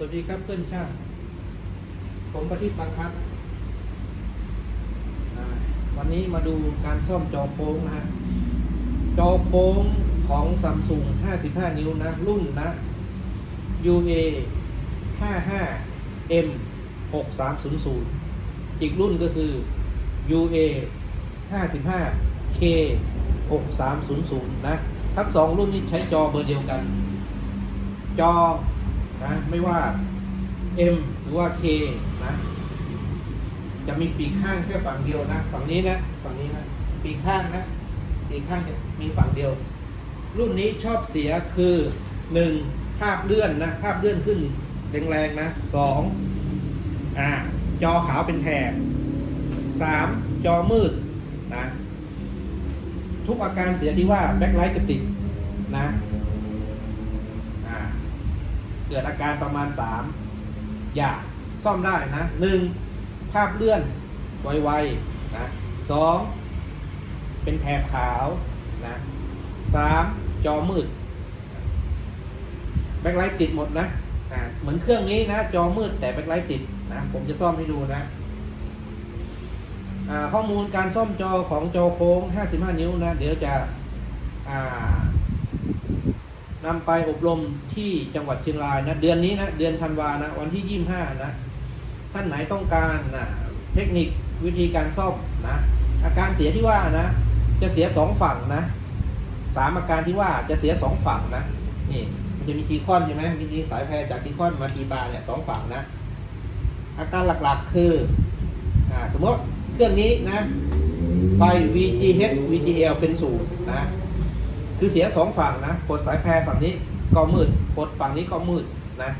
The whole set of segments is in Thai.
สวัสดีครับเพื่อนชาติผมประทิตบางพัดอ่าวันนี้มาดูการซ่อมจอโป้งนะฮะ จอโป้งของซัมซุง55 นิ้วนะ รุ่นนะ UA 55 M 6300 อีกรุ่นก็คือ UA 55 K 6300 นะ ทั้งสองรุ่นนี้ใช้จอเบอร์เดียวกัน จอ นะไม่ว่า M หรือว่า K นะจะมีปีกข้างแค่ฝั่งเดียวนะฝั่งนี้นะฝั่งนี้นะปีกข้างนะปีกข้างจะมีฝั่งเดียว รุ่นนี้ชอบเสียคือหนึ่งภาพเลื่อนนะภาพเลื่อนขึ้นแรงๆนะสองอ่าจอขาวเป็นแถบสามจอมืดนะทุกอาการเสียที่ว่าแบ็คไลท์จะติดนะ เกิดอาการประมาณสามอย่างซ่อมได้นะหนึ่งภาพเลื่อนไวๆนะสองเป็นแถบขาวนะสามจอมืด แบ็คไลท์ติดหมดนะอ่าเหมือนเครื่องนี้นะ จอมืดแต่แบ็คไลท์ติดนะผมจะซ่อมให้ดูนะข้อมูลการซ่อมจอของจอโค้ง 55 นิ้วนะ เดี๋ยวจะ อ่า นำไปอบรมที่จังหวัดเชียงรายนะเดือนนี้นะเดือนธันวานะวันที่25นะท่านไหนต้องการนะเทคนิควิธีการซ่อมนะอาการเสียที่ว่านะ จะเสียสองฝั่งนะสามอาการที่ว่าจะเสียสองฝั่งนะนี่มันจะมีทีคอนใช่ไหมมีทีสายแพรจากทีคอนมาทีบาร์เนี่ยสองฝั่งนะ อาการหลักๆคืออ่าสมมติเครื่องนี้นะไฟ VGH VGL เป็นศูนย์นะ คือเสียสองฝั่งนะกดสายแพรฝั่งนี้ก็มืดกดฝั่งนี้ก็มืดนะ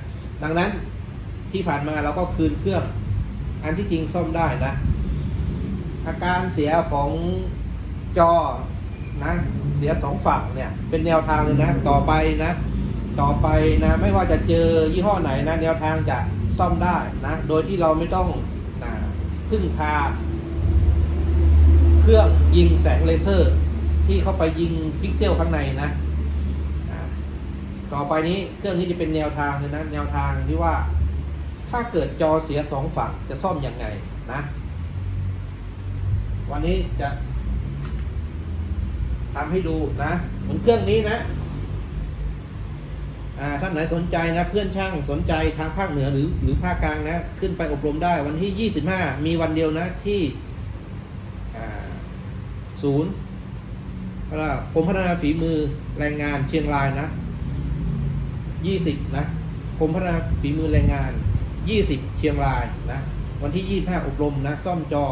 ดังนั้นที่ผ่านมาเราก็คืนเครื่อง อันที่จริงซ่อมได้นะ อาการเสียของจอนะเสียสองฝั่งเนี่ยเป็นแนวทางเลยนะต่อไปนะ ต่อไปนะไม่ว่าจะเจอยี่ห้อไหนนะแนวทางจะซ่อมได้นะโดยที่เราไม่ต้องนะพึ่งพา เครื่องยิงแสงเลเซอร์ ที่เข้าไปยิงพิกเซลข้างในนะอ่าต่อไปนี้เครื่องนี้จะเป็นแนวทางเลยนะ แนวทางที่ว่า ถ้าเกิดจอเสียสองฝั่งจะซ่อมยังไงนะ วันนี้จะทำให้ดูนะเหมือนเครื่องนี้นะท่านไหนสนใจนะเพื่อนช่างสนใจทางภาคเหนือหรือหรือภาคกลางนะ ขึ้นไปอบรมได้วันที่ 25 มีวันเดียวนะที่ศูนย์ กรมพัฒนาฝีมือแรงงานเชียงรายนะ20นะกรมพัฒนาฝีมือแรงงาน20เชียงรายนะวันที่25อบรมนะซ่อมจอ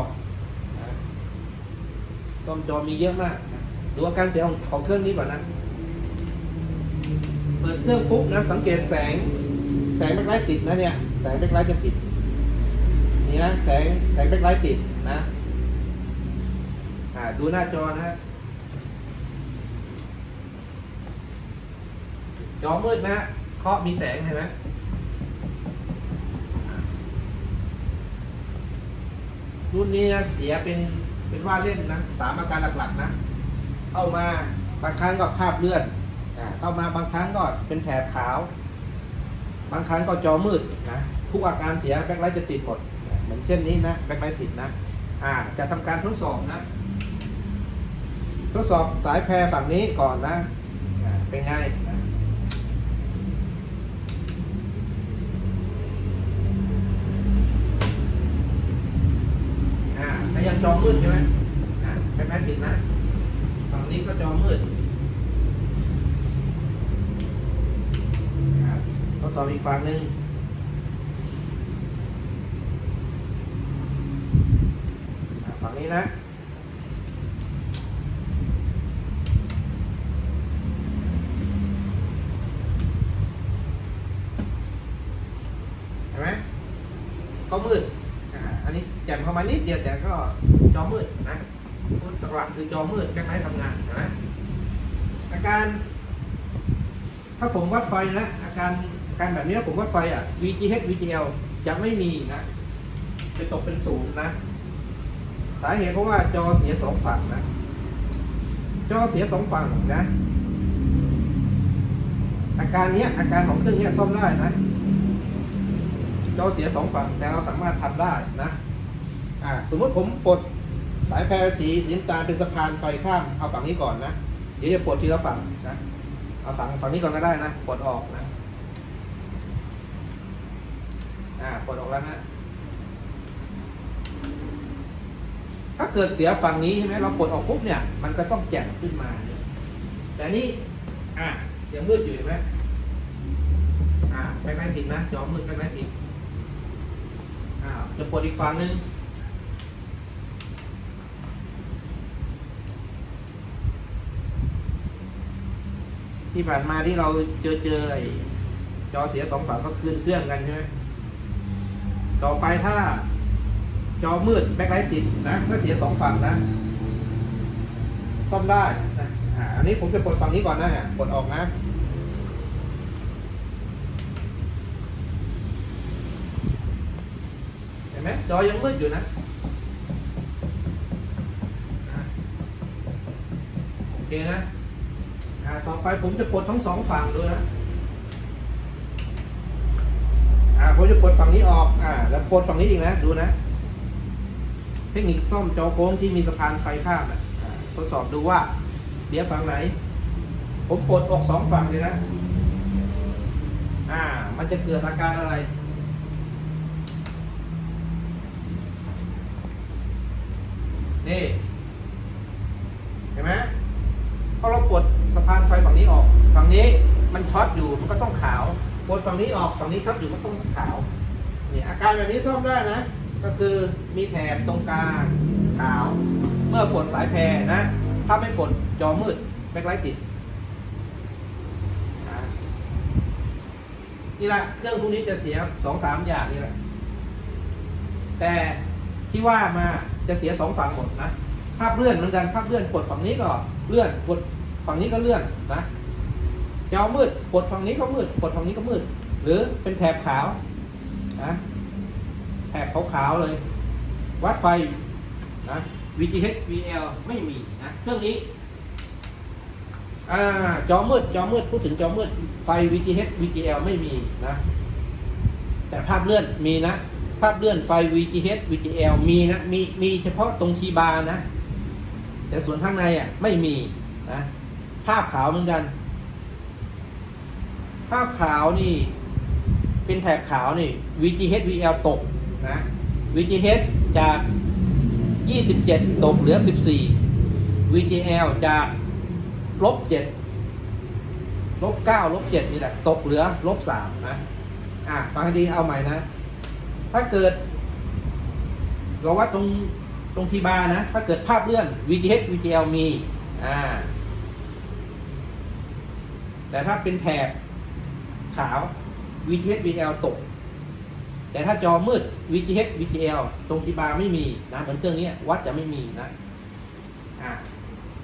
นะซ่อมจอมีเยอะมากนะดูอาการเสียของของเครื่องนี้ก่อนนะเปิดเครื่องปุ๊บนะสังเกตแสง แสงแบ็คไลท์ติดนะเนี่ยแสงแบ็คไลท์จะติดนี่นะแสงแสงแบ็คไลท์ติดนะอ่าดูหน้าจอนะฮะ จอมืดนะเคาะมีแสงเห็นไหมรุ่นนี้นะเสียเป็นเป็นว่าเล่นนะสามอาการหลักๆนะ เข้ามาบางครั้งก็ภาพเลื่อนเข้ามาบางครั้งก็เป็นแถบขาว บางครั้งก็จอมืดนะทุกอาการเสียแบ็คไลท์จะติดหมด เหมือนเช่นนี้นะแบ็คไลท์ติดนะ อ่าจะทำการทดสอบนะ ทดสอบสายแพรฝั่งนี้ก่อนนะ เป็นไงนะอ่าแต่ยัง จอมืดใช่ไหมอ่าแบ็คไลท์ติดนะ ฝั่งนี้ก็จอมืดอ่าทดสอบอีกฝั่งหนึ่งอ่าฝั่งนี้นะเห็นไหมก็มืด อันนี้แจ่มเข้ามานิดเดียวแต่ก็จอมืดนะพูดหลักคือจอมืดแค่ไหนทำงานนไหมอาการ ถ้าผมวัดไฟนะอาการอาการแบบนี้ผมวัดไฟอะ VGH VGL จะไม่มีนะจะตกเป็นศูนย์นะ สาเหตุเพราะว่าจอเสียสองฝั่งนะ จอเสียสองฝั่งนะ อาการนี้อาการของเครื่องนี้ซ่อมได้นะ จอเสียสองฝั่งแต่เราสามารถทำได้นะอ่าสมมติผมปลดสายแพรสีสีน้ำตาลเป็นสะพานไฟข้ามเอาฝั่งนี้ก่อนนะเดี๋ยวจะปลดทีละฝั่งนะเอาฝั่งฝั่งนี้ก่อนก็ได้นะปลดออกนะอ่าปลดออกแล้วนะถ้าเกิดเสียฝั่งนี้ใช่ไหมเราปลดออกปุ๊บเนี่ยมันก็ต้องแจ่มขึ้นมา แต่นี่อะยังมืดอยู่เห็นไหมอ่าไม่ไม่ผิดนะจอมืดไม่ไม่ผิด จะปลดอีกฝั่งนึงที่ผ่านมาที่เราเจอเจอไอ้จอเสียสองฝั่งก็คืนเครื่องกันใช่ไหมต่อไปถ้า จอมืดแบ็คไลท์ติดนะถ้าเสียสองฝั่งนะซ่อมได้นะอันนี้ผมจะปลดฝั่งนี้ก่อนนะปลดออกนะ เห็นไหม จอยังมืดอยู่นะ โอเคนะต่อไปผมจะปลดทั้งสองฝั่งด้วยนะผมจะปลดฝั่งนี้ออกอ่าแล้วปลดฝั่งนี้อีกนะ ดูนะ เทคนิคซ่อมจอโค้งที่มีสะพานไฟข้ามอะทดสอบดูว่าเสียฝั่งไหน ผมปลดออกสองฝั่งเลยนะ อ่า มันจะเกิดอาการอะไร นี่ เห็นไหมพอเราปลดสะพานไฟฝั่งนี้ออก ฝั่งนี้มันช็อตอยู่มันก็ต้องขาวปลดฝั่งนี้ออกฝั่งนี้ช็อตอยู่ก็ต้องขาวนี่อาการแบบนี้ซ่อมได้นะ ก็คือมีแถบตรงกลางขาว เมื่อปลดสายแพรนะ ถ้าไม่ปลดจอมืดแบ็คไลท์ติดนี่แหละเครื่องพวกนี้จะเสียสองสามอย่างนี่แหละ แต่ที่ว่ามา จะเสียสองฝั่งหมดนะภาพเลื่อนเหมือนกันภาพเลื่อนปลดฝั่งนี้ก็เลื่อนปลดฝั่งนี้ก็เลื่อนนะจอมืดปลดฝั่งนี้ก็มืดปลดฝั่งนี้ก็มืด หรือเป็นแถบขาวนะแถบขาวๆเลย วัดไฟนะ VGH VL ไม่มีนะเครื่องนี้อ่าจอมืดจอมืดพูดถึงจอมืดไฟ VGH VGL ไม่มีนะ แต่ภาพเลื่อนมีนะ ภาพเลื่อนไฟ VGH VGL มีนะ มีมีเฉพาะตรงทีบาร์นะ แต่ส่วนข้างในอะไม่มีนะ ภาพขาวเหมือนกัน ภาพขาวนี่ เป็นแถบขาวนี่ VGH VL ตกนะ VGH จาก 27 ตกเหลือ 14 VGL จากลบ7ลบ9ลบ7นี่แหละ ตกเหลือลบ3นะ อะฟังให้ดีเอาใหม่นะ ถ้าเกิด เราวัดตรงตรงทีบานะ ถ้าเกิดภาพเลื่อน VGH VGL มี อ่า แต่ถ้าเป็นแถบขาว VGH VL ตก แต่ถ้าจอมืด VGH VGL ตรงทีบาไม่มีนะเหมือนเครื่องนี้วัดจะไม่มีนะ อะ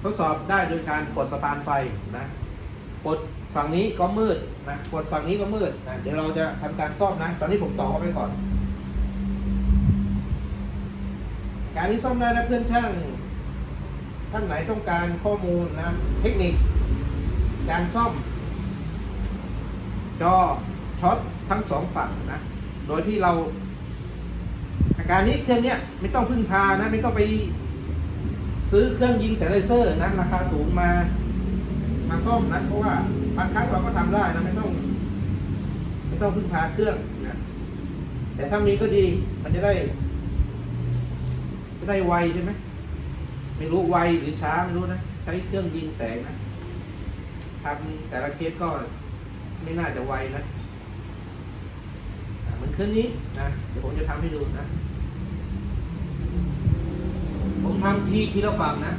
ทดสอบได้โดยการกดสะพานไฟนะกดฝั่งนี้ก็มืดนะกดฝั่งนี้ก็มืดนะเดี๋ยวเราจะทำการซ่อมนะ ตอนนี้ผมต่อเข้าไปก่อน การที่ซ่อมได้นะเพื่อนช่าง ท่านไหนต้องการข้อมูลนะ เทคนิค การซ่อม จอช็อตทั้งสองฝั่งนะ โดยที่เรา อาการนี้เครื่องเนี้ยไม่ต้องพึ่งพานะ ไม่ต้องไปซื้อเครื่องยิงแสงเลเซอร์นะราคาสูงมามาซ่อมนะเพราะว่าบางครั้งเราก็ทำได้นะไม่ต้อง ไม่ต้องพึ่งพาเครื่องนะแต่ถ้ามีก็ดีมันจะได้ จะได้ไวใช่ไหมไม่รู้ไวหรือช้าไม่รู้นะใช้เครื่องยิงแสงนะทำแต่ละเคสก็ไม่น่าจะไวนะเหมือนเครื่องนี้นะเดี๋ยวผมจะทำให้ดูนะ ผมทำทีทีละฝั่งนะ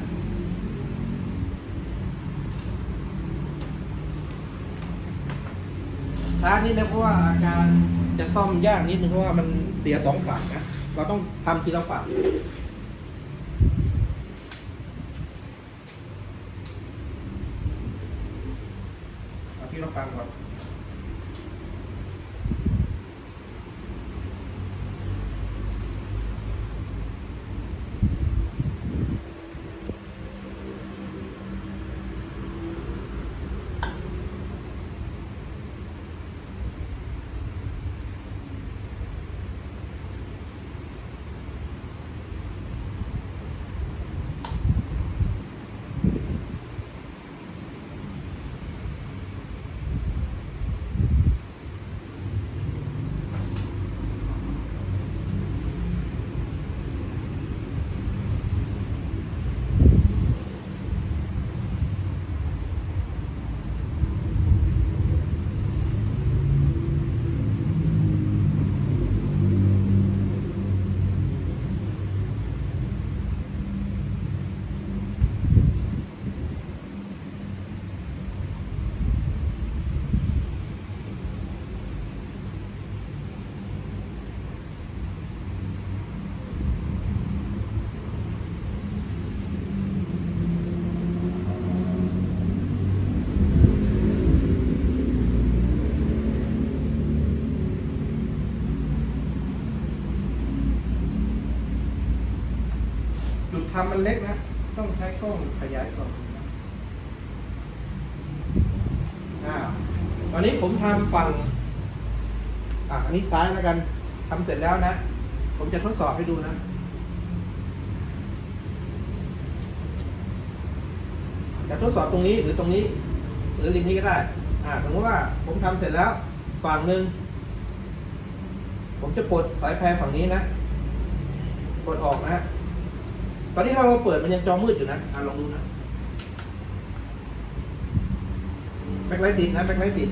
ช้านิดนะเพราะว่าอาการจะซ่อมยากนิดนึงเพราะว่ามันเสียสองฝั่งนะ เราต้องทำทีละฝั่ง เอา ทำมันเล็กนะ ต้องใช้กล้องขยายกล่อนอ่าตอนนี้ผมทำฝั่ง อะอันนี้ซ้ายแล้วกันทำเสร็จแล้วนะ ผมจะทดสอบให้ดูนะจะทดสอบตรงนี้หรือตรงนี้ หรือริมนี้ก็ได้ อ่าสมมติว่าผมทำเสร็จแล้ว ฝั่งหนึ่งผมจะปลดสายแพรฝั่งนี้นะ ปลดออกนะ ตอนนี้ถ้าเราเปิดมันยังจอมืดอยู่นะอ่าลองดูนะแบ็คไลท์ติดนะแบ็คไลท์ติด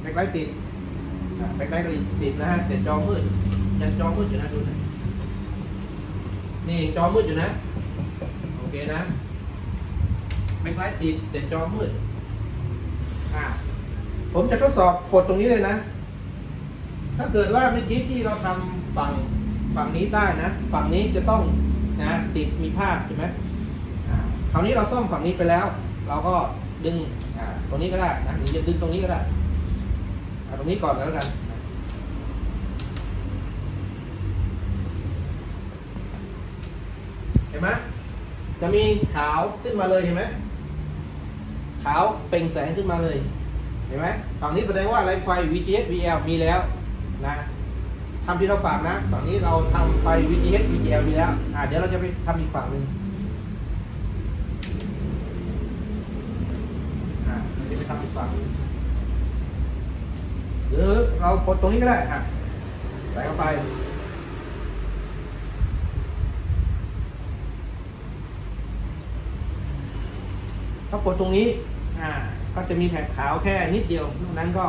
แบ็คไลท์ติดแบ็คไลท์ติดนะฮะแต่จอมืดยังจอมืดอยู่นะดูนะนี่จอมืดอยู่นะโอเคนะแบ็คไลท์ติดแต่จอมืดอ่าผมจะทดสอบกดตรงนี้เลยนะ ถ้าเกิดว่าเมื่อกี้ที่เราทำฝั่ง ฝั่งนี้ได้นะ ฝั่งนี้จะต้องนะติดมีภาพใช่ไหมคราวนี้เราซ่อมฝั่งนี้ไปแล้ว เราก็ดึงตรงนี้ก็ได้นะหรือจะดึงตรงนี้ก็ได้ตรงนี้ก่อนแล้วกันเห็นไหมจะมีขาวขึ้นมาเลยเห็นไหมขาวเป่งแสงขึ้นมาเลย เห็นไหมฝั่งนี้แสดงว่าไรไฟ VGS VL มีแล้วนะ ทำที่เราฝั่งนะ ฝั่งนี้เราทำไฟ VGS VGL มีแล้ว อ่าเดี๋ยวเราจะไปทำอีกฝั่งหนึ่งอ่าเราจะไปทำอีกฝั่งหรือเรากดตรงนี้ก็ได้อะใส่เข้าไปถ้ากดตรงนี้ อ่า ก็จะมีแถบขาวแค่นิดเดียว นอกนั้นก็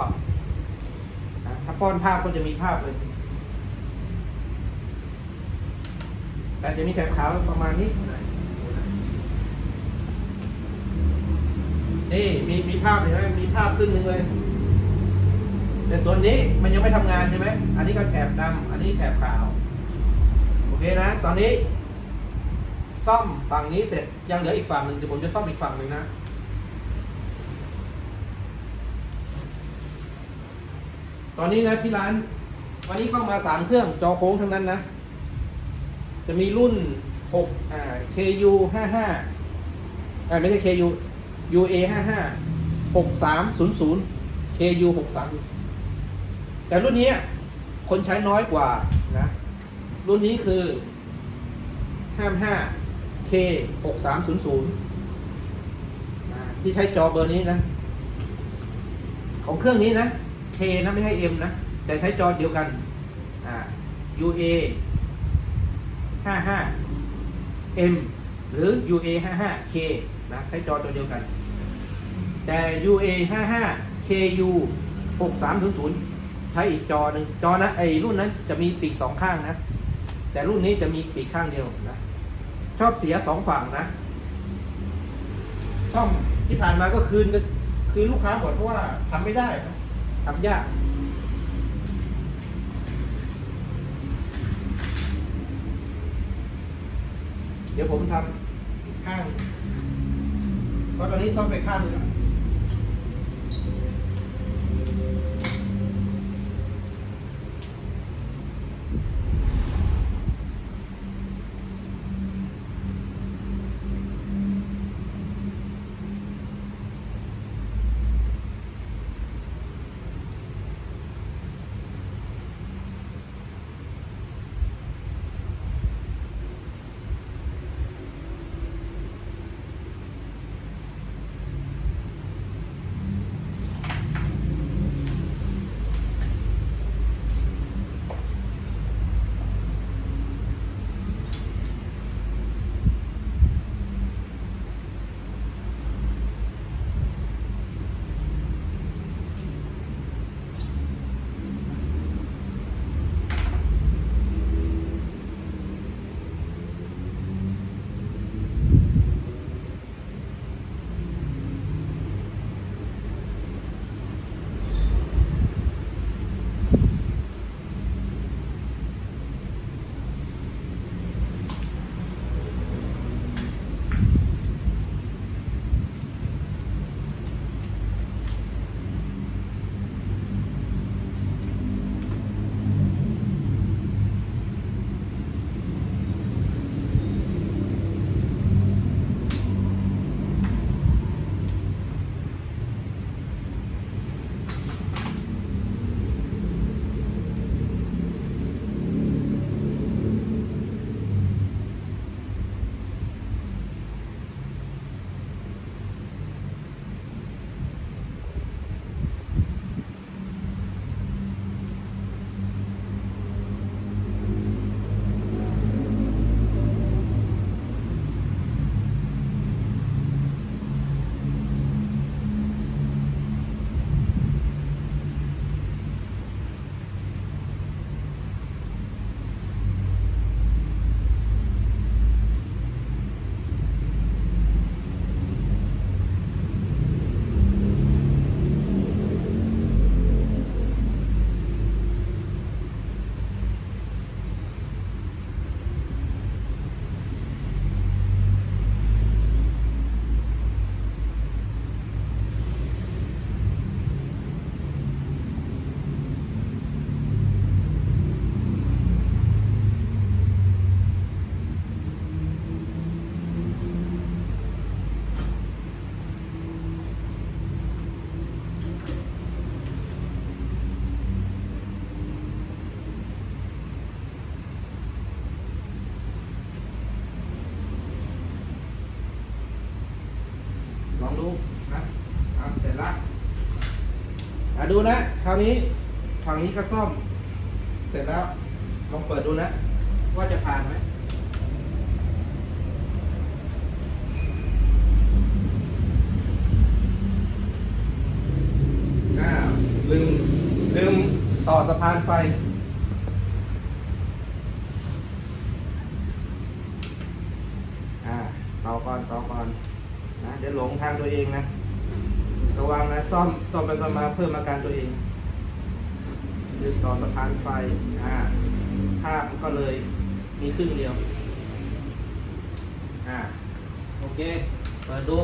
อะถ้าป้อนภาพก็จะมีภาพเลย แต่จะมีแถบขาวประมาณนี้ นี่มีมีภาพเห็นไหมมีภาพขึ้นหนึ่งเลย แต่ส่วนนี้มันยังไม่ทำงานใช่ไหม อันนี้ก็แถบดำอันนี้แถบขาว โอเคนะ ตอนนี้ ซ่อมฝั่งนี้เสร็จ ยังเหลืออีกฝั่งหนึ่งเดี๋ยวผมจะซ่อมอีกฝั่งหนึ่งนะตอนนี้นะที่ร้าน วันนี้เข้ามาสามเครื่องจอโค้งทั้งนั้นนะ จะมีรุ่นหกอ่า KU ห้าห้าอ่าไม่ใช่ KU UA ห้าห้าหกสามศูนย์ศูนย์ KU หกสามแต่รุ่นนี้คนใช้น้อยกว่านะ รุ่นนี้คือห้ามห้า K หกสามศูนย์ศูนย์ที่ใช้จอเบอร์นี้นะ ของเครื่องนี้นะ K นะไม่ให้ M นะ แต่ใช้จอเดียวกันอ่า UA ห้าห้า M หรือ UA ห้าห้า K นะใช้จอตัวเดียวกัน แต่ UA ห้าห้า KU หกสามศูนย์ศูนย์ใช้อีกจอหนึ่งจอนะไอรุ่นนั้นจะมีปีกสองข้างนะ แต่รุ่นนี้จะมีปีกข้างเดียวนะ ชอบเสียสองฝั่งนะ ช่องที่ผ่านมาก็คืนคืนลูกค้าหมดเพราะว่าทำไม่ได้ทำยาก เดี๋ยวผมทำอีกข้างเพราะตอนนี้ซ่อมไปข้างนึงแล้ว ดูนะ คราวนี้ฝั่งนี้ก็ซ่อม เสร็จแล้วลองเปิดดูนะ ว่าจะผ่านไหมอ่าลืมลืมต่อสะพานไฟอ่าต่อก่อนต่อก่อนนะเดี๋ยวหลงทางตัวเองนะ ระวังนะซ่อมซ่อมไปซ่อมมาเพิ่มอาการตัวเองลืมต่อสะพานไฟอ่าภาพมันก็เลยมีครึ่งเดียวอ่าโอเคเปิดดู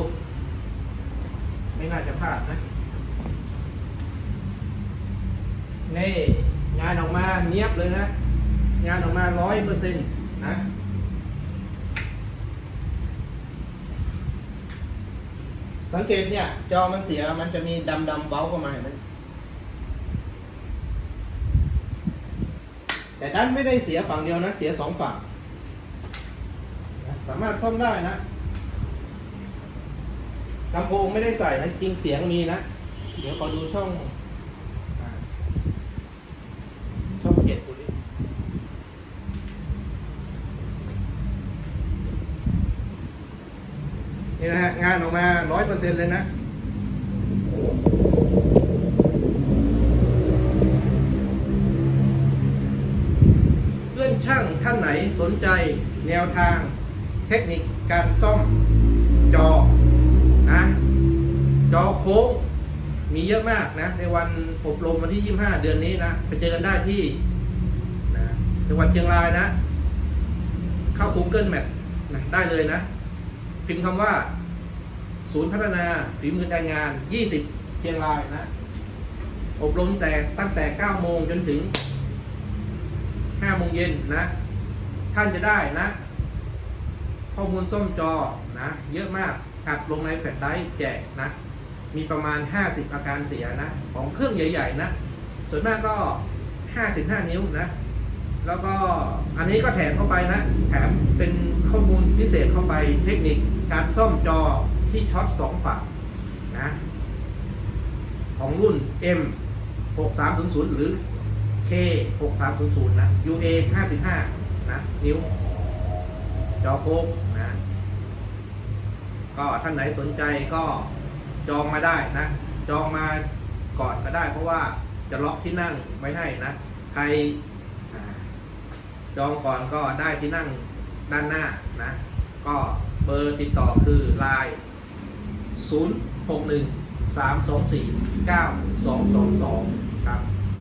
ไม่น่าจะพลาดนะ นี่ งานออกมาเนียบเลยนะ งานออกมาร้อยเปอร์เซ็นต์นะ สังเกตเนี่ย จอมันเสียมันจะมีดำดำเบ้าเข้ามาเห็นไหมแต่ด้านไม่ได้เสียฝั่งเดียวนะเสียสองฝั่ง สามารถซ่อมได้นะลำโพงไม่ได้ใส่นะจริงเสียงมีนะ เดี๋ยวขอดูช่องอ่าช่องเจ็ดดูดินี่นะฮะ งานออกมาร้อยเปอร์เซ็นเลยนะเพื่อนช่างท่านไหนสนใจแนวทางเทคนิคการซ่อมจอนะจอโค้งมีเยอะมากนะ ในวันอบรมวันที่ 25 เดือนนี้นะไปเจอกันได้ที่นะจังหวัดเชียงรายนะ เข้า Google Map นะได้เลยนะ พิมพ์คำว่า ศูนย์พัฒนาฝีมือการงาน 20 เชียงรายนะ อบรมแต่ตั้งแต่ 9 โมงจนถึง 5 โมงเย็นนะ ท่านจะได้นะ ข้อมูลส้มจอนะ เยอะมากอัดลงในแฟลชไดร์แจกนะ มีประมาณ 50 อาการเสียนะ ของเครื่องใหญ่ ๆ นะ ส่วนมากก็ 55 นิ้วนะ แล้วก็อันนี้ก็แถมเข้าไปนะ แถมเป็นข้อมูลพิเศษเข้าไปเทคนิคการซ่อมจอ ที่ช็อตสองฝั่งนะของรุ่น M 6300 หรือ K 6300นะ UA 55 นะ นิ้ว จอโค้งนะ ก็ท่านไหนสนใจก็จองมาได้นะ จองมาก่อนก็ได้ เพราะว่าจะล็อกที่นั่งไว้ให้นะ ใครจองก่อนก็ได้ที่นั่งด้านหน้านะ ก็เบอร์ติดต่อคือ Line 0 6 1 3 2 4 9 2 2 2 ครับ